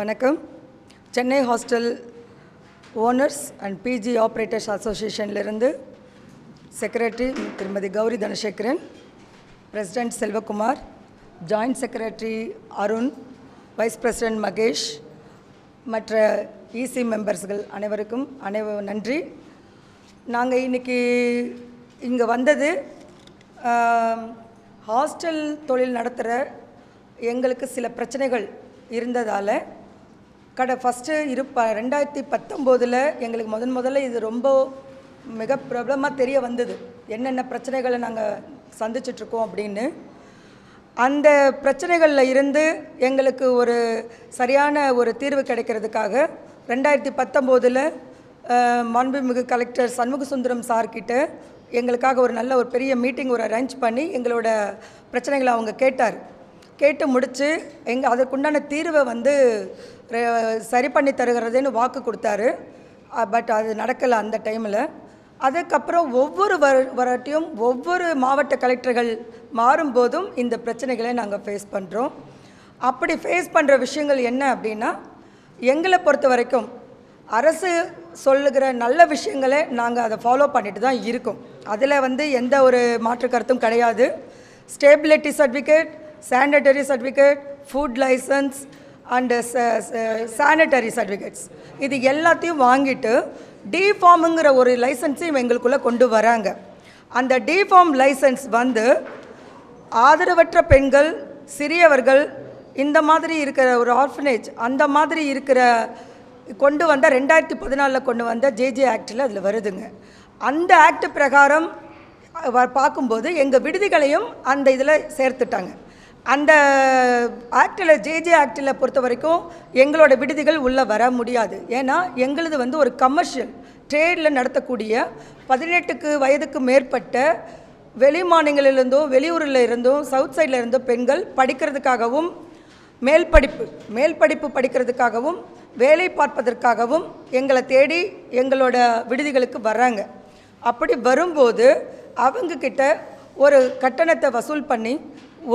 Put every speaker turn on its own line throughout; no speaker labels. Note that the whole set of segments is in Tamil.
வணக்கம் Chennai hostel owners and PG operators அசோசியேஷன்லேருந்து செக்ரட்டரி திருமதி Gowri Dhanasekaran president Selvakumar joint secretary Arun vice president Mahesh மற்ற இசி e மெம்பர்ஸ்கள் அனைவருக்கும் அனைவ நன்றி நாங்கள் இன்றைக்கி இங்கே வந்தது ஹாஸ்டல் தொழில் நடத்துகிற எங்களுக்கு சில பிரச்சனைகள் இருந்ததால் கடை ஃபஸ்ட்டு இரு ப ரெண்டாயிரத்தி பத்தொம்போதில் எங்களுக்கு முதன் முதல்ல இது ரொம்ப மிக பிரபலமாக தெரிய வந்தது என்னென்ன பிரச்சனைகளை நாங்கள் சந்திச்சிட்ருக்கோம் அப்படின்னு அந்த பிரச்சனைகளில் இருந்து எங்களுக்கு ஒரு சரியான ஒரு தீர்வு கிடைக்கிறதுக்காக ரெண்டாயிரத்தி பத்தொம்போதில் மாண்புமிகு கலெக்டர் சண்முக சுந்தரம் சார்கிட்ட எங்களுக்காக ஒரு நல்ல ஒரு பெரிய மீட்டிங் ஒரு அரேஞ்ச் பண்ணி எங்களோட பிரச்சனைகளை அவங்க கேட்டார் கேட்டு முடித்து எங்கள் அதற்குண்டான தீர்வை வந்து சரி பண்ணி தருகிறதுன்னு வாக்கு கொடுத்தாரு பட் அது நடக்கலை அந்த டைமில் அதுக்கப்புறம் ஒவ்வொரு வர வரட்டியும் ஒவ்வொரு மாவட்ட கலெக்டர்கள் மாறும்போதும் இந்த பிரச்சனைகளை நாங்கள் ஃபேஸ் பண்ணுறோம் அப்படி ஃபேஸ் பண்ணுற விஷயங்கள் என்ன அப்படின்னா எங்களை பொறுத்த வரைக்கும் அரசு சொல்லுகிற நல்ல விஷயங்களை நாங்கள் அதை ஃபாலோ பண்ணிட்டு தான் இருக்கோம் அதில் வந்து எந்த ஒரு மாற்று கருத்தும் கிடையாது stability certificate sanitary certificate food license and sanitary certificates இது எல்லாத்தையும் வாங்கிட்டு டிஃபார்முங்கிற ஒரு லைசன்ஸையும் எங்களுக்குள்ளே கொண்டு வராங்க அந்த டிஃபார்ம் லைசன்ஸ் வந்து ஆதரவற்ற பெண்கள் சிறியவர்கள் இந்த மாதிரி இருக்கிற ஒரு ஆர்ஃபனேஜ் அந்த மாதிரி இருக்கிற கொண்டு வந்த ரெண்டாயிரத்தி பதினாலில் கொண்டு வந்த ஜேஜே ஆக்டில் அதில் வருதுங்க அந்த ஆக்ட் பிரகாரம் பார்க்கும்போது எங்கள் விடுதிகளையும் அந்த இதில் சேர்த்துட்டாங்க அந்த ஆக்டில் ஜேஜே ஆக்டில் பொறுத்த வரைக்கும் எங்களோட விடுதிகள் உள்ளே வர முடியாது ஏன்னா எங்களது வந்து ஒரு கமர்ஷியல் ட்ரேடில் நடத்தக்கூடிய பதினெட்டுக்கு வயதுக்கு மேற்பட்ட வெளி மாநிலங்களிலிருந்தும் வெளியூரில் இருந்தும் சவுத் சைடில் இருந்தும் பெண்கள் படிக்கிறதுக்காகவும் மேல் படிப்பு மேல் படிப்பு படிக்கிறதுக்காகவும் வேலை பார்ப்பதற்காகவும் எங்களை தேடி எங்களோட விடுதிகளுக்கு வர்றாங்க அப்படி வரும்போது அவங்கக்கிட்ட ஒரு கட்டணத்தை வசூல் பண்ணி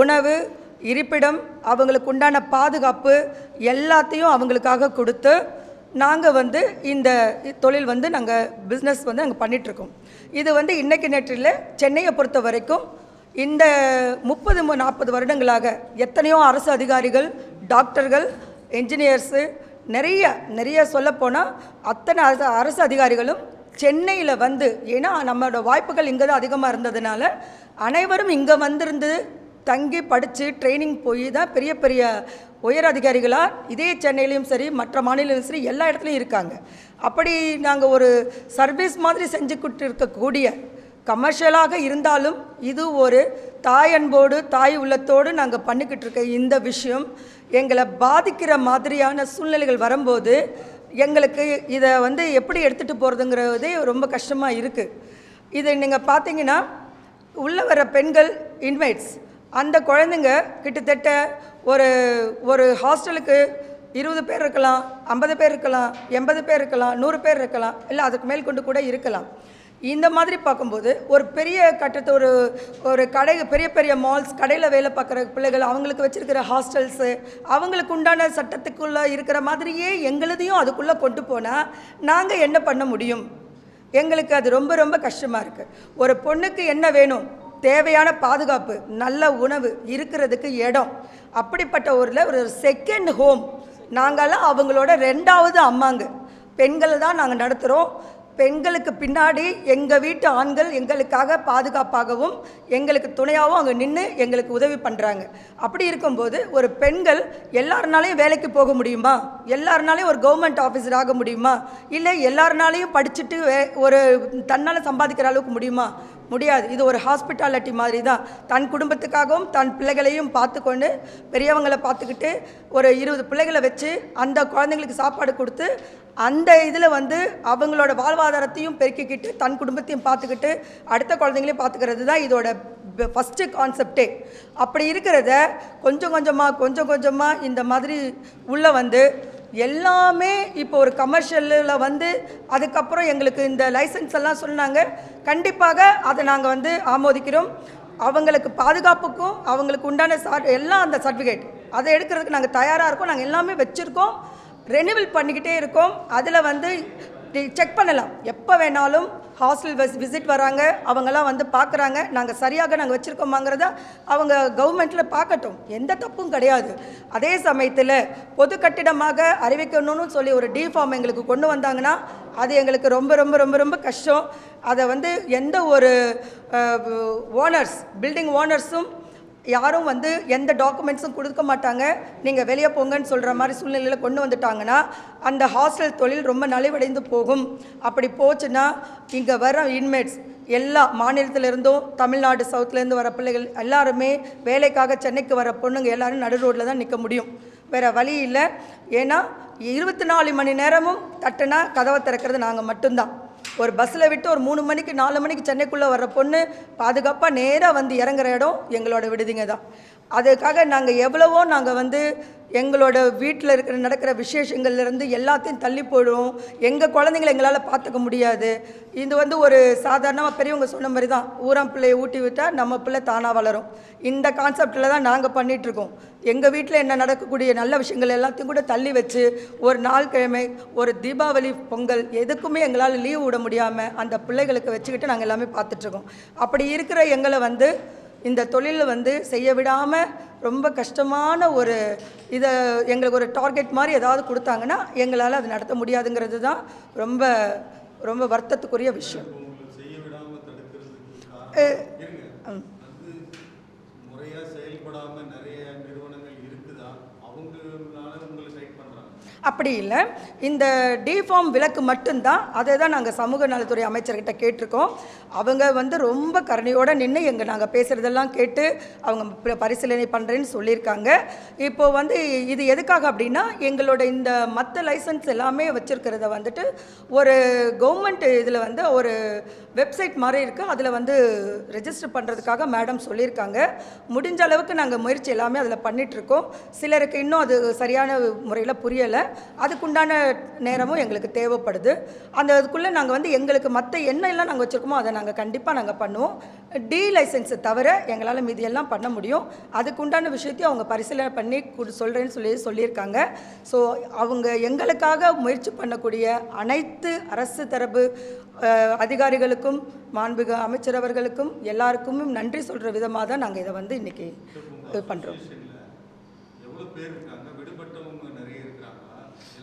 உணவு இருப்பிடம் அவங்களுக்கு உண்டான பாதுகாப்பு எல்லாத்தையும் அவங்களுக்காக கொடுத்து நாங்கள் வந்து இந்த தொழில் வந்து நாங்கள் பிஸ்னஸ் வந்து நாங்கள் பண்ணிகிட்ருக்கோம் இது வந்து இன்றைக்கு நேற்றில் சென்னையை பொறுத்த வரைக்கும் இந்த முப்பது நாற்பது வருடங்களாக எத்தனையோ அரசு அதிகாரிகள் டாக்டர்கள் என்ஜினியர்ஸு நிறைய நிறைய சொல்லப்போனால் அத்தனை அரசு அரசு அதிகாரிகளும் சென்னையில் வந்து ஏன்னா நம்மளோட வாய்ப்புகள் இங்கே தான் அதிகமாக இருந்ததுனால அனைவரும் இங்கே வந்திருந்து தங்கி படித்து ட்ரைனிங் போய் தான் பெரிய பெரிய உயர் அதிகாரிகளாக இதே சென்னையிலையும் சரி மற்ற மாநிலங்களும் சரி எல்லா இடத்துலையும் இருக்காங்க அப்படி நாங்கள் ஒரு சர்வீஸ் மாதிரி செஞ்சு இருக்கக்கூடிய கமர்ஷியலாக இருந்தாலும் இது ஒரு தாய் அன்போடு தாய் உள்ளத்தோடு நாங்கள் பண்ணிக்கிட்டு இருக்க இந்த விஷயம் எங்களை பாதிக்கிற மாதிரியான சூழ்நிலைகள் வரும்போது எங்களுக்கு இதை வந்து எப்படி எடுத்துகிட்டு போகிறதுங்கிறதே ரொம்ப கஷ்டமாக இருக்குது இதை நீங்கள் பார்த்தீங்கன்னா உள்ளே வர பெண்கள் இன்வைட்ஸ் அந்த குழந்தைங்க கிட்டத்தட்ட ஒரு ஒரு ஹாஸ்டலுக்கு இருபது பேர் இருக்கலாம் ஐம்பது பேர் இருக்கலாம் எண்பது பேர் இருக்கலாம் நூறு பேர் இருக்கலாம் இல்லை அதுக்கு மேல் கொண்டு கூட இருக்கலாம் இந்த மாதிரி பார்க்கும்போது ஒரு பெரிய கட்டத்தை ஒரு ஒரு கடை பெரிய பெரிய மால்ஸ் கடையில் வேலை பார்க்குற பிள்ளைகள் அவங்களுக்கு வச்சுருக்கிற ஹாஸ்டல்ஸு அவங்களுக்கு உண்டான சட்டத்துக்குள்ளே இருக்கிற மாதிரியே எங்களுதையும் அதுக்குள்ளே கொண்டு போனால் நாங்கள் என்ன பண்ண முடியும் எங்களுக்கு அது ரொம்ப ரொம்ப கஷ்டமாக இருக்குது ஒரு பொண்ணுக்கு என்ன வேணும் தேவையான பாதுகாப்பு நல்ல உணவு இருக்கிறதுக்கு இடம் அப்படிப்பட்ட ஊரில் ஒரு செகண்ட் ஹோம் நாங்களாம் அவங்களோட ரெண்டாவது அம்மாங்க பெண்களை தான் நாங்கள் நடத்துகிறோம் பெண்களுக்கு பின்னாடி எங்கள் வீட்டு ஆண்கள் எங்களுக்காக பாதுகாப்பாகவும் எங்களுக்கு துணையாகவும் அங்கே நின்று எங்களுக்கு உதவி பண்ணுறாங்க அப்படி இருக்கும்போது ஒரு பெண்கள் எல்லாருனாலையும் வேலைக்கு போக முடியுமா எல்லாருனாலையும் ஒரு கவர்மெண்ட் ஆஃபீஸர் ஆக முடியுமா இல்லை எல்லாருனாலையும் படிச்சுட்டு வே ஒரு தன்னால் சம்பாதிக்கிற அளவுக்கு முடியுமா முடியாது இது ஒரு ஹாஸ்பிட்டாலிட்டி மாதிரி தான் தன் குடும்பத்துக்காகவும் தன் பிள்ளைகளையும் பார்த்துக்கொண்டு பெரியவங்களை பார்த்துக்கிட்டு ஒரு இருபது பிள்ளைகளை வச்சு அந்த குழந்தைங்களுக்கு சாப்பாடு கொடுத்து அந்த இதில் வந்து அவங்களோட வாழ்வாதாரத்தையும் பெருக்கிக்கிட்டு தன் குடும்பத்தையும் பார்த்துக்கிட்டு அடுத்த குழந்தைங்களையும் பார்த்துக்கிறது தான் இதோட ஃபஸ்ட்டு கான்செப்டே அப்படி இருக்கிறத கொஞ்சம் கொஞ்சமாக கொஞ்சம் கொஞ்சமாக இந்த மாதிரி உள்ளே வந்து எல்லாமே இப்போ ஒரு கமர்ஷியலில் வந்து அதுக்கப்புறம் எங்களுக்கு இந்த லைசன்ஸ் எல்லாம் சொன்னாங்க கண்டிப்பாக அதை நாங்கள் வந்து ஆமோதிக்கிறோம் அவங்களுக்கு பாதுகாப்புக்கும் அவங்களுக்கு உண்டான சார் எல்லாம் அந்த சர்டிஃபிகேட் அதை எடுக்கிறதுக்கு நாங்கள் தயாராக இருக்கோம் நாங்கள் எல்லாமே வச்சுருக்கோம் ரெனிவல் பண்ணிக்கிட்டே இருக்கோம் அதில் வந்து செக் பண்ணலாம் எப்போ வேணாலும் ஹாஸ்டல் வஸ் விசிட் வராங்க அவங்கெல்லாம் வந்து பார்க்குறாங்க நாங்கள் சரியாக நாங்கள் வச்சுருக்கோமாங்கிறத அவங்க கவர்மெண்ட்டில் பார்க்கட்டும் எந்த தப்பும் கிடையாது அதே சமயத்தில் பொது கட்டிடமாக அறிவிக்கணும்னு சொல்லி ஒரு டிஃபார்ம் ஃபார்ம் எங்களுக்கு கொண்டு வந்தாங்கன்னா அது எங்களுக்கு ரொம்ப ரொம்ப ரொம்ப ரொம்ப கஷ்டம் அதை வந்து எந்த ஒரு ஓனர்ஸ் பில்டிங் ஓனர்ஸும் யாரும் வந்து எந்த டாக்குமெண்ட்ஸும் கொடுக்க மாட்டாங்க நீங்கள் வெளியே போங்கன்னு சொல்கிற மாதிரி சூழ்நிலையில் கொண்டு வந்துட்டாங்கன்னா அந்த ஹாஸ்டல் தொழில் ரொம்ப நலிவடைந்து போகும் அப்படி போச்சுன்னா இங்கே வர இன்மேட்ஸ் எல்லா மாநிலத்திலிருந்தும் தமிழ்நாடு சவுத்துலேருந்து வர பிள்ளைகள் எல்லாருமே வேலைக்காக சென்னைக்கு வர பொண்ணுங்க எல்லோரும் நடு ரோட்டில் தான் நிற்க முடியும் வேறு வழி இல்லை ஏன்னா இருபத்தி நாலு மணி நேரமும் தட்டுனா கதவை திறக்கிறது நாங்கள் மட்டும்தான் ஒரு பஸ்ஸில் விட்டு ஒரு மூணு மணிக்கு நாலு மணிக்கு சென்னைக்குள்ளே வர்ற பொண்ணு பாதுகாப்பாக நேராக வந்து இறங்குற இடம் எங்களோட விடுதிங்க தான் அதுக்காக நாங்கள் எவ்வளவோ நாங்கள் வந்து எங்களோட வீட்டில் இருக்கிற நடக்கிற விசேஷங்கள்லேருந்து எல்லாத்தையும் தள்ளி போயிடும் எங்கள் குழந்தைங்கள எங்களால் பார்த்துக்க முடியாது இது வந்து ஒரு சாதாரணமாக பெரியவங்க சொன்ன மாதிரி தான் ஊரம் பிள்ளையை ஊட்டி விட்டால் நம்ம பிள்ளை தானாக வளரும் இந்த கான்செப்டில் தான் நாங்கள் பண்ணிகிட்ருக்கோம் எங்கள் வீட்டில் என்ன நடக்கக்கூடிய நல்ல விஷயங்கள் எல்லாத்தையும் கூட தள்ளி வச்சு ஒரு நாள் கிழமை ஒரு தீபாவளி பொங்கல் எதுக்குமே எங்களால் லீவ் விட முடியாமல் அந்த பிள்ளைகளுக்கு வச்சுக்கிட்டு நாங்கள் எல்லாமே பார்த்துட்ருக்கோம் அப்படி இருக்கிற எங்களை வந்து இந்த தொழில் வந்து செய்ய விடாமல் ரொம்ப கஷ்டமான ஒரு இதை எங்களுக்கு ஒரு டார்கெட் மாதிரி ஏதாவது கொடுத்தாங்கன்னா எங்களால் அது நடத்த முடியாதுங்கிறது தான் ரொம்ப ரொம்ப வருத்தத்துக்குரிய
விஷயம் அப்படி இல்லை இந்த டிஃபார்ம் விலக்கு மட்டும்தான் அதை தான் நாங்கள் சமூக நலத்துறை அமைச்சர்கிட்ட கேட்டிருக்கோம் அவங்க வந்து ரொம்ப கருணையோடு நின்று எங்கள் நாங்கள் பேசுகிறதெல்லாம் கேட்டு அவங்க பரிசீலனை பண்ணுறேன்னு சொல்லியிருக்காங்க இப்போ வந்து இது எதுக்காக அப்படின்னா எங்களோட இந்த மற்ற லைசன்ஸ் எல்லாமே வச்சுருக்கிறத வந்துட்டு ஒரு கவர்மெண்ட் இதில் வந்து ஒரு வெப்சைட் மாதிரி இருக்குது அதில் வந்து ரெஜிஸ்டர் பண்ணுறதுக்காக மேடம் சொல்லியிருக்காங்க முடிஞ்ச அளவுக்கு நாங்கள் முயற்சி எல்லாமே அதில் பண்ணிகிட்ருக்கோம் சிலருக்கு இன்னும் அது சரியான முறையில் புரியலை அதுக்குண்டான நேரமும் எங்களுக்கு தேவைப்படுது அந்த அதுக்குள்ளே நாங்கள் வந்து எங்களுக்கு மற்ற என்ன எல்லாம் நாங்கள் வச்சுருக்கோமோ அதை நாங்கள் கண்டிப்பாக நாங்கள் பண்ணுவோம் டி லைசன்ஸை தவிர எங்களால் மீதியெல்லாம் பண்ண முடியும் அதுக்குண்டான விஷயத்தையும் அவங்க பரிசீலனை பண்ணி சொல்கிறேன்னு சொல்லி சொல்லியிருக்காங்க ஸோ அவங்க எங்களுக்காக முயற்சி பண்ணக்கூடிய அனைத்து அரசு தரப்பு அதிகாரிகளுக்கும் மாண்புக அமைச்சர் அவர்களுக்கும் எல்லாருக்கும் நன்றி சொல்கிற விதமாக தான் நாங்கள் இதை வந்து இன்றைக்கி பண்ணுறோம்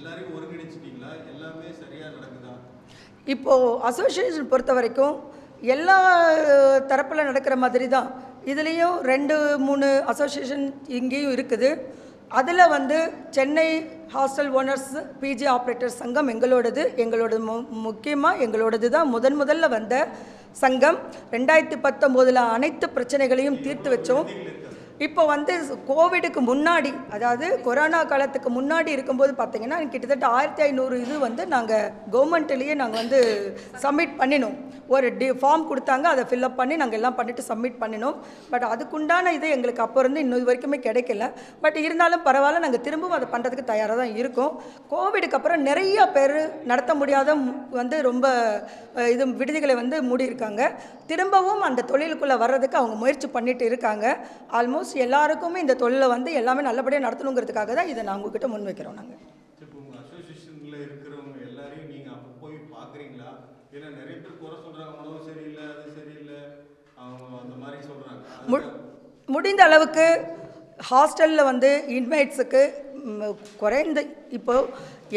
எல்லாரையும் ஒருங்கிணைச்சிட்டீங்களா எல்லாமே நடக்குதா இப்போது அசோசியேஷன் பொறுத்த வரைக்கும் எல்லா தரப்பில் நடக்கிற மாதிரி தான் இதுலேயும் ரெண்டு மூணு அசோசியேஷன் இங்கேயும் இருக்குது அதில் வந்து Chennai hostel owners PG operator சங்கம் எங்களோடது எங்களோட மு முக்கியமாக எங்களோடது தான் முதன் முதல்ல வந்த சங்கம் ரெண்டாயிரத்தி பத்தொம்போதில் அனைத்து பிரச்சனைகளையும் தீர்த்து வச்சோம் இப்போ வந்து கோவிடுக்கு முன்னாடி அதாவது கொரோனா காலத்துக்கு முன்னாடி இருக்கும்போது பார்த்தீங்கன்னா கிட்டத்தட்ட ஆயிரத்தி ஐநூறு இது வந்து நாங்கள் கவர்மெண்ட்லேயே நாங்கள் வந்து சப்மிட் பண்ணினோம் ஒரு டி ஃபார்ம் கொடுத்தாங்க அதை ஃபில்அப் பண்ணி நாங்கள் எல்லாம் பண்ணிவிட்டு சப்மிட் பண்ணினோம் பட் அதுக்குண்டான இது எங்களுக்கு அப்போ இருந்து இன்னும் வரைக்குமே கிடைக்கல பட் இருந்தாலும் பரவாயில்ல நாங்கள் திரும்பவும் அதை பண்ணுறதுக்கு தயாராக தான் இருக்கோம் கோவிடுக்கு அப்புறம் நிறைய பேர் நடத்த முடியாத வந்து ரொம்ப இது விடுதிகளை வந்து மூடியிருக்காங்க திரும்பவும் அந்த தொழிலுக்குள்ளே வர்றதுக்கு அவங்க முயற்சி பண்ணிட்டு இருக்காங்க ஆல்மோஸ்ட் ஆல்மோஸ்ட் எல்லாருக்குமே இந்த தொழிலை வந்து எல்லாமே நல்லபடியாக நடத்தணுங்கிறதுக்காக தான் இதை நான் உங்ககிட்ட முன் நாங்கள் முடிந்த அளவுக்கு ஹாஸ்டலில் வந்து இன்மேட்ஸுக்கு குறைந்த இப்போது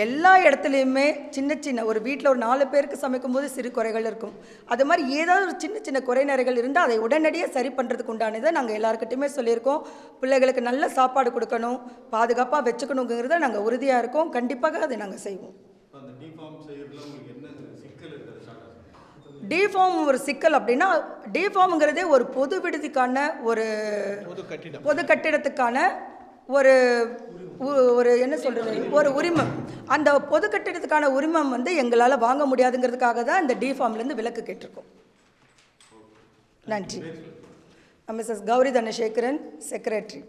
எல்லா இடத்துலையுமே சின்ன சின்ன ஒரு வீட்டில் ஒரு நாலு பேருக்கு சமைக்கும்போது சிறு குறைகள் இருக்கும் அது மாதிரி ஏதாவது ஒரு சின்ன சின்ன குறை நிறைகள் இருந்தால் அதை உடனடியாக சரி பண்ணுறதுக்கு உண்டானதை நாங்கள் எல்லாருக்கிட்டையுமே சொல்லியிருக்கோம் பிள்ளைகளுக்கு நல்ல சாப்பாடு கொடுக்கணும் பாதுகாப்பாக வச்சுக்கணுங்கிறத நாங்கள் உறுதியாக இருக்கோம் கண்டிப்பாக அதை நாங்கள் செய்வோம் டிஃபார்ம் ஒரு சிக்கல் அப்படின்னா டிஃபார்ம்ங்கிறதே ஒரு பொது விடுதிக்கான ஒரு பொது கட்டிடத்துக்கான ஒரு ஒரு என்ன சொல்கிறது ஒரு உரிமம் அந்த பொது கட்டிடத்துக்கான உரிமம் வந்து எங்களால் வாங்க முடியாதுங்கிறதுக்காக தான் இந்த டிஃபார்ம்லேருந்து விலக்கு கேட்டிருக்கோம் நன்றி மிஸ்ஸஸ் கௌரி தனசேகரன் செக்ரட்டரி